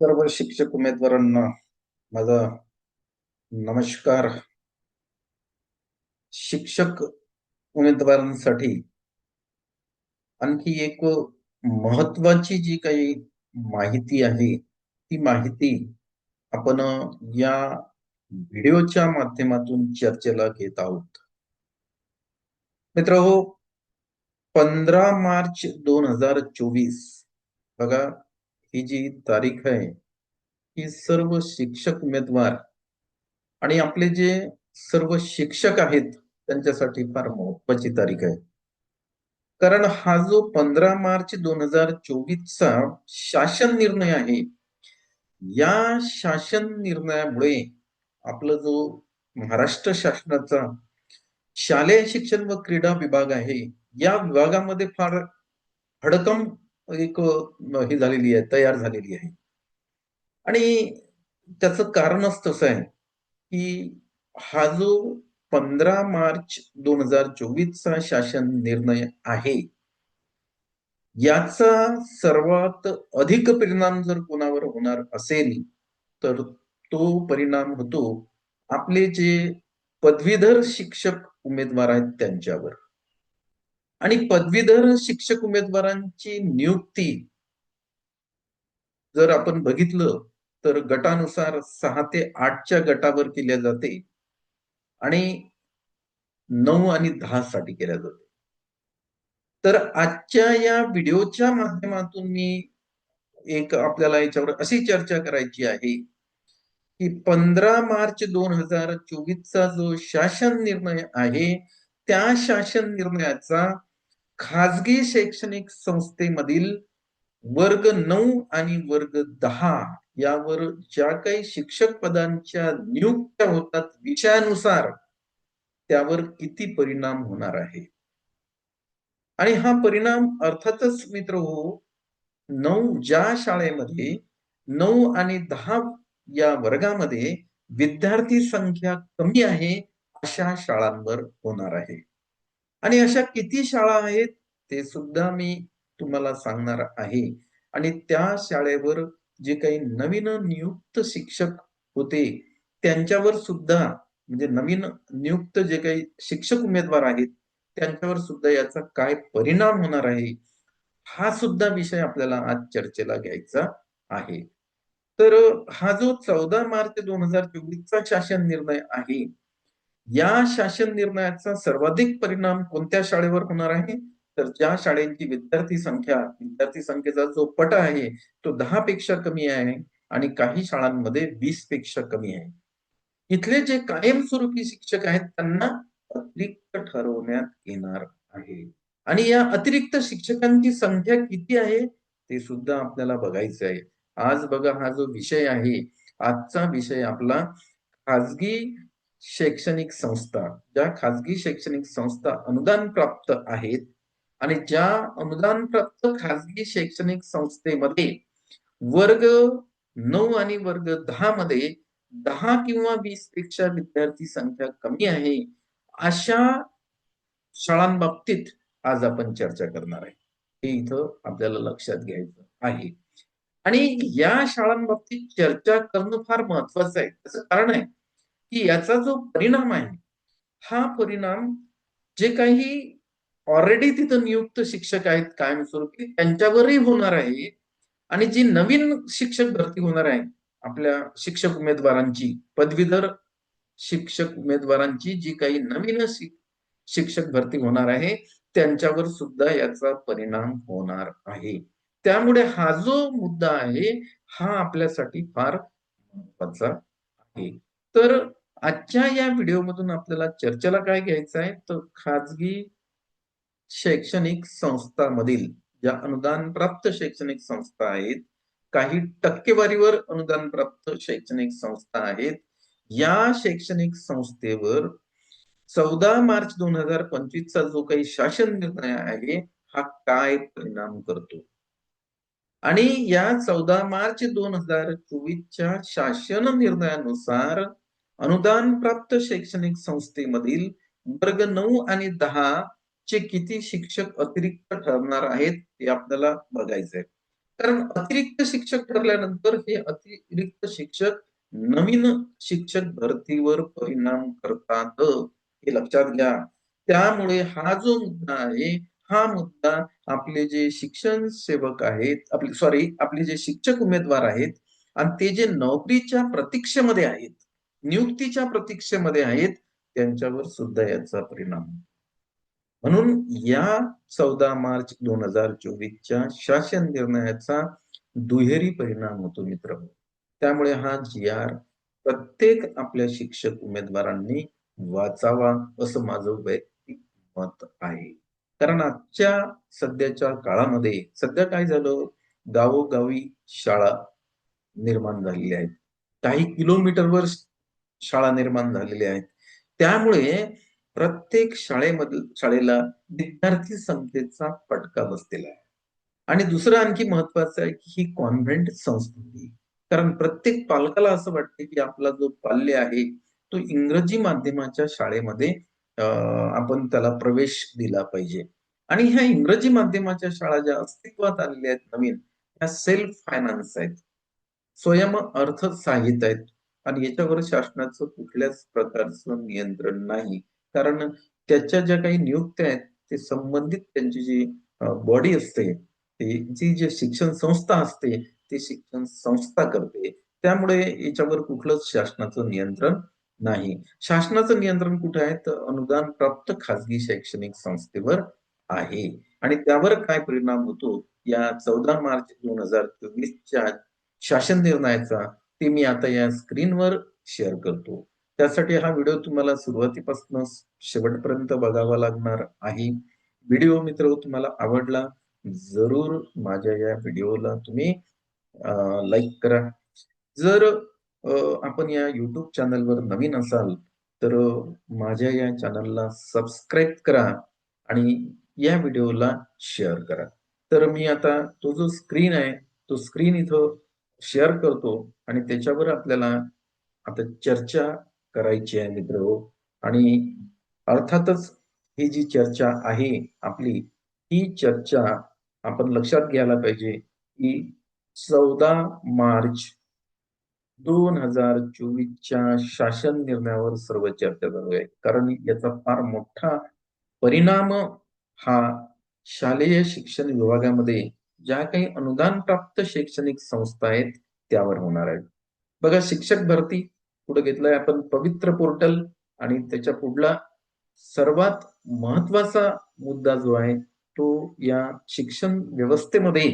सर्व शिक्षक उमेदवारांना माझा नमस्कार. शिक्षक उमेदवारांसाठी आणखी एक महत्वाची जी काही माहिती आहे ती माहिती आपण या व्हिडिओच्या माध्यमातून चर्चेला घेत आहोत. मित्र हो पंधरा मार्च दोन हजार चोवीस बघा ही जी तारीख आहे ही सर्व शिक्षक उमेदवार आणि आपले जे सर्व शिक्षक आहेत त्यांच्यासाठी फार महत्वाची तारीख आहे. कारण हा जो पंधरा मार्च दोन हजार चोवीसचा शासन निर्णय आहे या शासन निर्णयामुळे आपला जो महाराष्ट्र शासनाचा शालेय शिक्षण व क्रीडा विभाग आहे या विभागामध्ये फार हडकम एक ही झालेली आहे तयार झालेली आहे. आणि त्याचं कारणच तसं आहे की हा जो पंधरा मार्च दोन हजार चोवीसचा शासन निर्णय आहे याचा सर्वात अधिक परिणाम जर कोणावर होणार असेल तर तो परिणाम होतो आपले जे पदवीधर शिक्षक उमेदवार आहेत त्यांच्यावर. आणि पदवीधर शिक्षक उमेदवारांची नियुक्ती जर आपण बघितलं तर गटानुसार सहा ते आठच्या गटावर केल्या जाते आणि नऊ आणि दहा साठी केल्या जाते. तर आजच्या या व्हिडिओच्या माध्यमातून मी एक आपल्याला याच्यावर अशी चर्चा करायची आहे की पंधरा मार्च दोन हजार चोवीसचा जो शासन निर्णय आहे त्या शासन निर्णयाचा खाजगी शैक्षणिक संस्थेमधील वर्ग नऊ आणि वर्ग दहा यावर ज्या काही शिक्षक पदांच्या नियुक्त्या होतात विषयानुसार त्यावर किती परिणाम होणार आहे? आणि हा परिणाम अर्थातच मित्र हो नऊ ज्या शाळेमध्ये नऊ आणि दहा या वर्गामध्ये विद्यार्थी संख्या कमी आहे अशा शाळांवर होणार आहे. आणि अशा किती शाळा आहेत ते सुद्धा मी तुम्हाला सांगणार आहे. आणि त्या शाळेवर जे काही नवीन नियुक्त शिक्षक होते त्यांच्यावर सुद्धा म्हणजे नवीन नियुक्त जे काही शिक्षक उमेदवार आहेत त्यांच्यावर सुद्धा याचा काय परिणाम होणार आहे हा सुद्धा विषय आपल्याला आज चर्चेला घ्यायचा आहे. तर हा जो चौदा मार्च दोन हजार चोवीसचा शासन निर्णय आहे या शासन निर्णयाचा सर्वाधिक परिणाम कोणत्या शाळेवर होणार आहे? तर ज्या शाळेची विद्यार्थी संख्या विद्यार्थी संख्येचा जो पट आहे तो दहा पेक्षा कमी आहे आणि काही शाळांमध्ये वीसपेक्षा कमी आहे. इथले जे कायमस्वरूपी शिक्षक आहेत त्यांना अतिरिक्त ठरवण्यात येणार आहे. आणि या अतिरिक्त शिक्षकांची संख्या किती आहे ते सुद्धा आपल्याला बघायचं आहे आज बघा हा जो विषय आहे आजचा विषय आपला खाजगी शैक्षणिक संस्था ज्या खाजगी शैक्षणिक संस्था अनुदान प्राप्त आहेत आणि ज्या अनुदान प्राप्त खाजगी शैक्षणिक संस्थेमध्ये वर्ग नऊ आणि वर्ग दहा मध्ये दहा किंवा वीसपेक्षा विद्यार्थी संख्या कमी आहे अशा शाळांबाबतीत आज आपण चर्चा करणार आहे. हे इथं आपल्याला लक्षात घ्यायचं आहे. आणि या शाळांबाबतीत चर्चा करणं फार महत्वाचं आहे. त्याचं कारण आहे की याचा जो परिणाम आहे हा परिणाम जे काही ऑलरेडी तिथं नियुक्त शिक्षक आहेत कायमस्वरूपी त्यांच्यावरही होणार आहे. आणि जी नवीन शिक्षक भरती होणार आहे आपल्या शिक्षक उमेदवारांची पदवीधर शिक्षक उमेदवारांची जी काही नवीन शिक्षक भरती होणार आहे त्यांच्यावर सुद्धा याचा परिणाम होणार आहे. त्यामुळे हा जो मुद्दा आहे हा आपल्यासाठी फार महत्त्वाचा आहे. तर आजच्या या व्हिडिओमधून आपल्याला चर्चेला काय घ्यायचं आहे? तर खाजगी शैक्षणिक संस्थांमधील ज्या अनुदान प्राप्त शैक्षणिक संस्था आहेत काही टक्केवारीवर अनुदान प्राप्त शैक्षणिक संस्था आहेत. या शैक्षणिक संस्थेवर चौदा मार्च दोन हजार पंचवीसचा जो काही शासन निर्णय आहे हा काय परिणाम करतो? आणि या चौदा मार्च दोन हजार चोवीसच्या शासन निर्णयानुसार अनुदान प्राप्त शैक्षणिक संस्थेमधील वर्ग नऊ आणि दहा चे किती शिक्षक अतिरिक्त ठरणार आहेत हे आपल्याला बघायचंय. कारण अतिरिक्त शिक्षक ठरल्यानंतर हे अतिरिक्त शिक्षक नवीन शिक्षक भरतीवर परिणाम करतात हे लक्षात घ्या. त्यामुळे हा जो मुद्दा आहे हा मुद्दा आपले जे शिक्षण सेवक आहेत आपले सॉरी आपले जे शिक्षक उमेदवार आहेत आणि ते जे नोकरीच्या प्रतीक्षेमध्ये आहेत नियुक्तीच्या प्रतीक्षेमध्ये आहेत त्यांच्यावर सुद्धा याचा परिणाम. म्हणून या चौदा मार्च दोन हजार चोवीसच्या शासन निर्णयाचा दुहेरी परिणाम होतो मित्र. त्यामुळे हा जी आर प्रत्येक आपल्या शिक्षक उमेदवारांनी वाचावा असं माझं वैयक्तिक मत आहे. कारण आजच्या सध्याच्या काळामध्ये सध्या काय झालं? गावोगावी शाळा निर्माण झालेल्या आहेत. काही किलोमीटरवर शाळा निर्माण झालेल्या आहेत. त्यामुळे प्रत्येक शाळेमधील शाळेला विद्यार्थी संख्येचा फटका बसलेला आहे. आणि दुसरं आणखी महत्वाचं आहे की ही कॉन्व्हेंट संस्कृती कारण प्रत्येक पालकाला असं वाटते की आपला जो पाल्य आहे तो इंग्रजी माध्यमाच्या शाळेमध्ये आपण त्याला प्रवेश दिला पाहिजे. आणि ह्या इंग्रजी माध्यमाच्या शाळा ज्या अस्तित्वात आलेल्या आहेत नवीन ह्या सेल्फ फायनान्स आहेत. स्वयं अर्थ साहित्य आहेत. आणि याच्यावर शासनाचं कुठल्याच प्रकारचं नियंत्रण नाही. कारण त्याच्या ज्या काही नियुक्त्या आहेत ते संबंधित त्यांची जी बॉडी असते जी जे शिक्षण संस्था असते ती शिक्षण संस्था करते. त्यामुळे याच्यावर कुठलंच शासनाचं नियंत्रण नाही. शासनाचं नियंत्रण कुठे आहे? तर अनुदान प्राप्त खासगी शैक्षणिक संस्थेवर आहे. आणि त्यावर काय परिणाम होतो? या चौदा मार्च दोन हजार चोवीसच्या शासन निर्णयाचा ते मी आता या स्क्रीनवर शेअर करतो. त्यासाठी हा व्हिडिओ तुम्हाला सुरुवातीपासून शेवटपर्यंत बघावा लागणार आहे. व्हिडिओ मित्र तुम्हाला आवडला जरूर माझ्या या व्हिडिओला तुम्ही लाईक करा. जर आपण या युट्यूब चॅनलवर नवीन असाल तर माझ्या या चॅनलला सबस्क्राईब करा आणि या व्हिडिओला शेअर करा. तर मी आता तो जो स्क्रीन आहे तो स्क्रीन इथं शेअर करतो आणि त्याच्यावर आपल्याला आता चर्चा करायची आहे मित्र. आणि अर्थातच ही जी चर्चा आहे आपली ही चर्चा आपण लक्षात घ्यायला पाहिजे की चौदा मार्च दोन हजार चोवीसच्या शासन निर्णयावर सर्व चर्चा चालू आहे. कारण याचा फार मोठा परिणाम हा शालेय शिक्षण विभागामध्ये ज्या काही अनुदान प्राप्त शैक्षणिक संस्था आहेत त्यावर होणार आहेत. बघा शिक्षक भरती पुढे घेतलंय? आपण पवित्र पोर्टल आणि त्याच्या पुढला सर्वात महत्त्वाचा मुद्दा जो आहे तो या शिक्षण व्यवस्थेमध्ये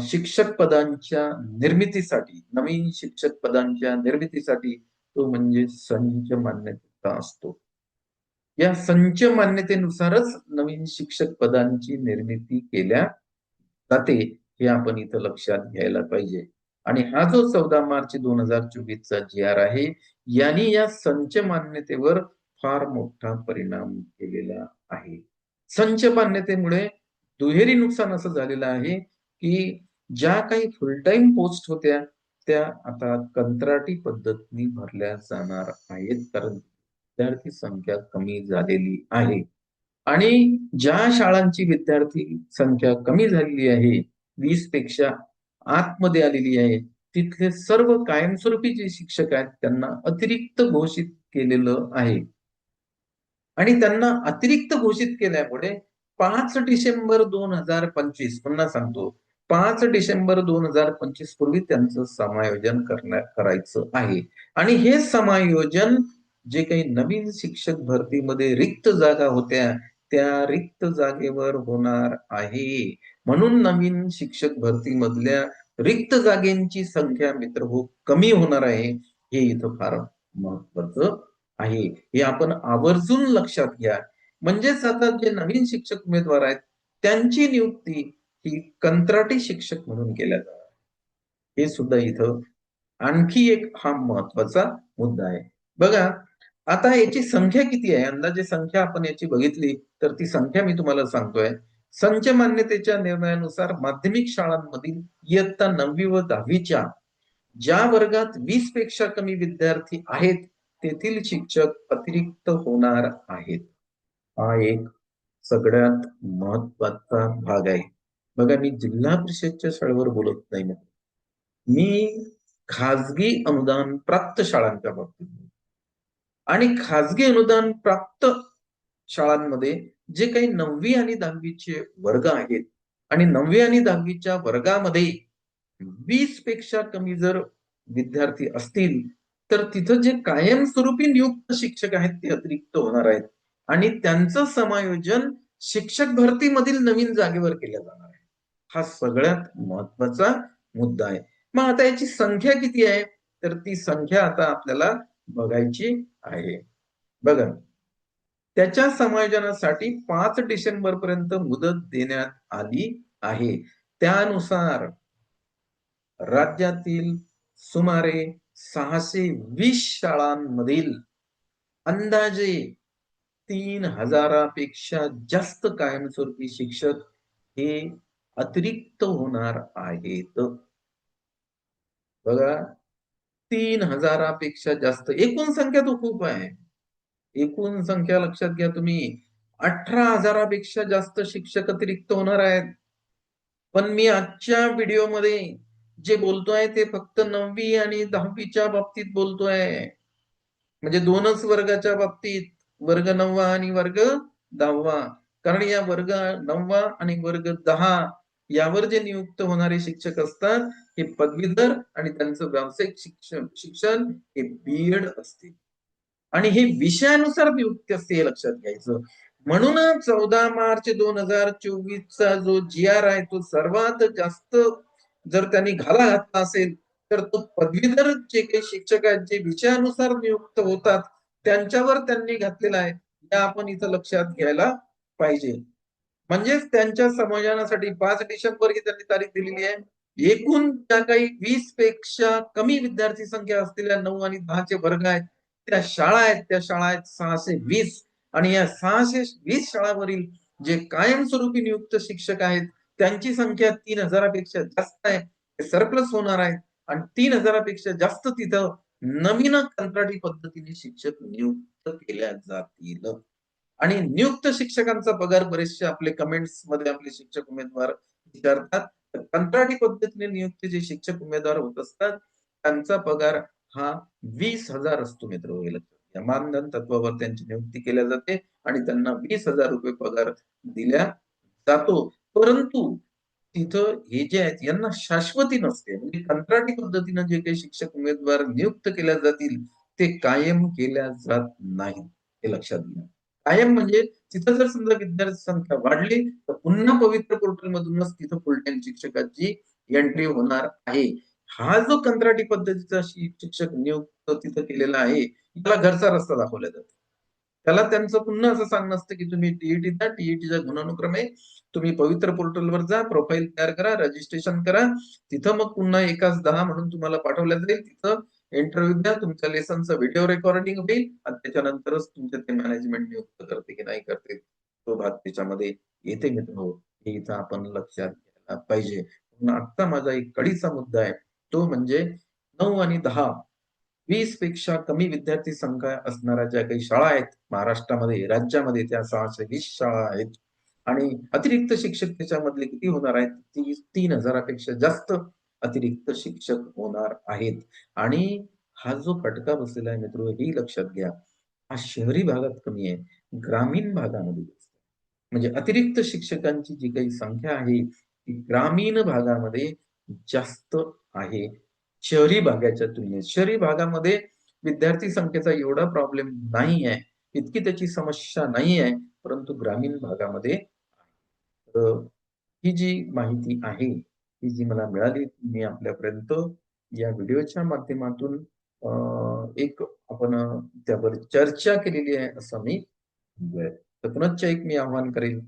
शिक्षक पदांच्या निर्मितीसाठी नवीन शिक्षक पदांच्या निर्मितीसाठी तो म्हणजे संच मान्यता असतो. या संच मान्यतेनुसारच नवीन शिक्षक पदांची निर्मिती केल्या जाते हे आपण इथं लक्षात घ्यायला पाहिजे. आणि हा जो चौदा मार्च दोन हजार चोवीसचा जी आर आहे यांनी या संच मान्यतेवर फार मोठा परिणाम केलेला आहे. संच मान्यतेमुळे दुहेरी नुकसान असं झालेलं आहे की ज्या काही फुल टाइम पोस्ट होत्या त्या आता कंत्राटी पद्धतीने भरल्या जाणार आहेत कारण विद्यार्थी संख्या कमी झालेली आहे. आणि ज्या शाळांची विद्यार्थी संख्या कमी झालेली आहे वीसपेक्षा आतमध्ये आलेली आहे तिथले सर्व कायमस्वरूपी जे शिक्षक आहेत त्यांना अतिरिक्त घोषित केलेलं आहे. आणि त्यांना अतिरिक्त घोषित केल्यामुळे पाच डिसेंबर दोन हजार पंचवीस पुन्हा सांगतो पाच डिसेंबर दोन हजार पंचवीस पूर्वी त्यांचं समायोजन करण्या करायचं आहे. आणि हे समायोजन जे काही नवीन शिक्षक भरतीमध्ये रिक्त जागा होत्या त्या रिक्त जागेवर होणार आहे. म्हणून नवीन शिक्षक भरतीमधल्या रिक्त जागेंची संख्या मित्र हो कमी होणार आहे. हे इथं फार महत्वाचं आहे. हे आपण आवर्जून लक्षात घ्या. म्हणजेच आता जे नवीन शिक्षक उमेदवार आहेत त्यांची नियुक्ती ही कंत्राटी शिक्षक म्हणून केल्या जाणार हे सुद्धा इथं आणखी एक हा महत्त्वाचा मुद्दा आहे. बघा आता याची संख्या किती आहे? अंदाजे संख्या आपण याची बघितली तर ती संख्या मी तुम्हाला सांगतोय. संच मान्यतेच्या निर्णयानुसार माध्यमिक शाळांमधील इयत्ता नववी व दहावीच्या ज्या वर्गात वीसपेक्षा कमी विद्यार्थी आहेत तेथील शिक्षक अतिरिक्त होणार आहेत. हा एक सगळ्यात महत्त्वाचा भाग आहे. बघा मी जिल्हा परिषदच्या शाळेवर बोलत नाही मी खाजगी अनुदान प्राप्त शाळांच्या बाबतीत आणि खाजगी अनुदान प्राप्त शाळांमध्ये जे काही नववी आणि दहावीचे वर्ग आहेत आणि नववी आणि दहावीच्या वर्गामध्ये वीसपेक्षा कमी जर विद्यार्थी असतील तर तिथं जे कायमस्वरूपी नियुक्त शिक्षक आहेत ते अतिरिक्त होणार आहेत. आणि त्यांचं समायोजन शिक्षक भरतीमधील नवीन जागेवर केलं जाणार आहे. हा सगळ्यात महत्त्वाचा मुद्दा आहे. मग आता याची संख्या किती आहे? तर ती संख्या आता आपल्याला बघायची आहे. बघा त्याच्या समायोजनासाठी पाच डिसेंबर पर्यंत मुदत देण्यात आली आहे. त्यानुसार राज्यातील सुमारे सहाशे वीस शाळांमधील अंदाजे तीन हजारापेक्षा जास्त कायमस्वरूपी शिक्षक हे अतिरिक्त होणार आहेत. बघा तीन हजारापेक्षा जास्त. एकूण संख्या तो खूप आहे. एकूण संख्या लक्षात घ्या तुम्ही. अठरा हजारापेक्षा जास्त शिक्षक अतिरिक्त होणार आहेत. पण मी आजच्या व्हिडिओमध्ये जे बोलतोय ते फक्त नववी आणि दहावीच्या बाबतीत बोलतोय. म्हणजे दोनच वर्गाच्या बाबतीत. वर्ग नववा आणि वर्ग दहावा. कारण या वर्ग नववा आणि वर्ग दहा यावर जे नियुक्त होणारे शिक्षक असतात हे पदवीधर आणि त्यांचं व्यावसायिक शिक्षण शिक्षण हे बीएड असते. आणि हे विषयानुसार नियुक्ती असते हे लक्षात घ्यायचं. म्हणून चौदा मार्च दोन हजार चोवीसचा जो जी आर आहे तो सर्वात जास्त जर त्यांनी घाला घातला असेल तर तो पदवीधर जे काही शिक्षक आहेत जे विषयानुसार नियुक्त होतात त्यांच्यावर त्यांनी घातलेला आहे. या आपण इथं लक्षात घ्यायला पाहिजे. म्हणजेच त्यांच्या समाजानासाठी पाच डिसेंबर ही त्यांनी तारीख दिलेली आहे. एकूण ज्या काही वीसपेक्षा कमी विद्यार्थी संख्या असलेल्या नऊ आणि दहाचे वर्ग आहेत त्या शाळा आहेत त्या शाळा आहेत सहाशे वीस आणि या सहाशे वीस शाळांवरील जे कायमस्वरूपी नियुक्त शिक्षक आहेत त्यांची संख्या तीन हजारापेक्षा जास्त आहे ते सरप्लस होणार आहे. आणि तीन हजारापेक्षा जास्त तिथं नवीन कंत्राटी पद्धतीने शिक्षक नियुक्त केल्या जातील. आणि नियुक्त शिक्षकांचा पगार बरेचसे आपले कमेंट्समध्ये आपले शिक्षक उमेदवार विचारतात. कंत्राटी पद्धतीने नियुक्त जे शिक्षक उमेदवार होत असतात त्यांचा पगार हा वीस हजार असतो मित्र होईल या मानधन तत्वावर त्यांची नियुक्ती केल्या जाते आणि त्यांना वीस हजार रुपये पगार दिल्या जातो. परंतु तिथं हे जे आहेत यांना शाश्वती नसते. म्हणजे कंत्राटी पद्धतीनं जे काही शिक्षक उमेदवार नियुक्त केल्या जातील ते कायम केल्या जात नाहीत. हे लक्षात घ्या. कायम म्हणजे तिथं जर समजा विद्यार्थी संख्या वाढली तर पुन्हा पवित्र पोर्टल मधूनच तिथं फुल टाइम शिक्षकाची एंट्री होणार आहे. हा जो कंत्राटी पद्धतीचा शिक्षक नियुक्त तिथं केलेला आहे त्याला घरचा रस्ता दाखवला जातो. त्याला त्यांचं पुन्हा असं सांगणं असतं की तुम्ही टीईटी द्या टीईटीच्या गुणानुक्रमे तुम्ही पवित्र पोर्टलवर जा प्रोफाईल तयार करा रजिस्ट्रेशन करा. तिथं मग पुन्हा एकाच दहा म्हणून तुम्हाला पाठवलं जाईल. तिथं इंटरव्ह्यू द्या तुमच्या लेसनचं व्हिडिओ रेकॉर्डिंग होईल आणि त्याच्यानंतरच तुमचे ते मॅनेजमेंट नियुक्त करते की नाही करते तो भाग त्याच्यामध्ये येते मित्र हे इथं आपण लक्षात घ्यायला पाहिजे. आता माझा एक कडीचा मुद्दा आहे तो म्हणजे नऊ आणि दहा वीसपेक्षा कमी विद्यार्थी संख्या असणाऱ्या ज्या काही शाळा आहेत महाराष्ट्रामध्ये राज्यामध्ये त्या सहाशे वीस शाळा आहेत. आणि अतिरिक्त शिक्षक त्याच्यामधले किती होणार आहेत? ती तीन हजारापेक्षा जास्त अतिरिक्त शिक्षक होणार आहेत. आणि हा जो फटका बसलेला आहे मित्र हे लक्षात घ्या. हा शहरी भागात कमी आहे. ग्रामीण भागामध्ये म्हणजे अतिरिक्त शिक्षकांची जी काही संख्या आहे ती ग्रामीण भागामध्ये जास्त आहे. शहरी भागाच्या तुलनेत. शहरी भागामध्ये विद्यार्थी संख्येचा एवढा प्रॉब्लेम नाही आहे. इतकी त्याची समस्या नाही आहे परंतु ग्रामीण भागामध्ये ही जी माहिती आहे ही जी मला मिळाली मी आपल्यापर्यंत या व्हिडिओच्या माध्यमातून एक आपण त्यावर चर्चा केलेली आहे असं मी तर पुनश्च एक मी आव्हान करेल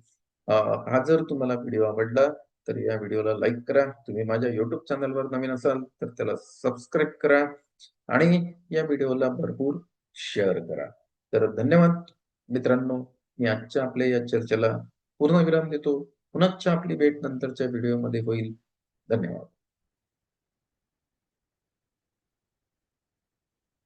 हा जर तुम्हाला व्हिडिओ आवडला तर या व्हिडिओला लाईक करा. तुम्ही माझ्या युट्यूब चॅनलवर नवीन असाल तर त्याला सबस्क्राईब करा आणि या व्हिडिओला भरपूर शेअर करा. तर धन्यवाद मित्रांनो. मी आजच्या आपल्या या चर्चेला पूर्ण विराम देतो. पुनश्च आपली भेट नंतरच्या व्हिडिओमध्ये होईल. धन्यवाद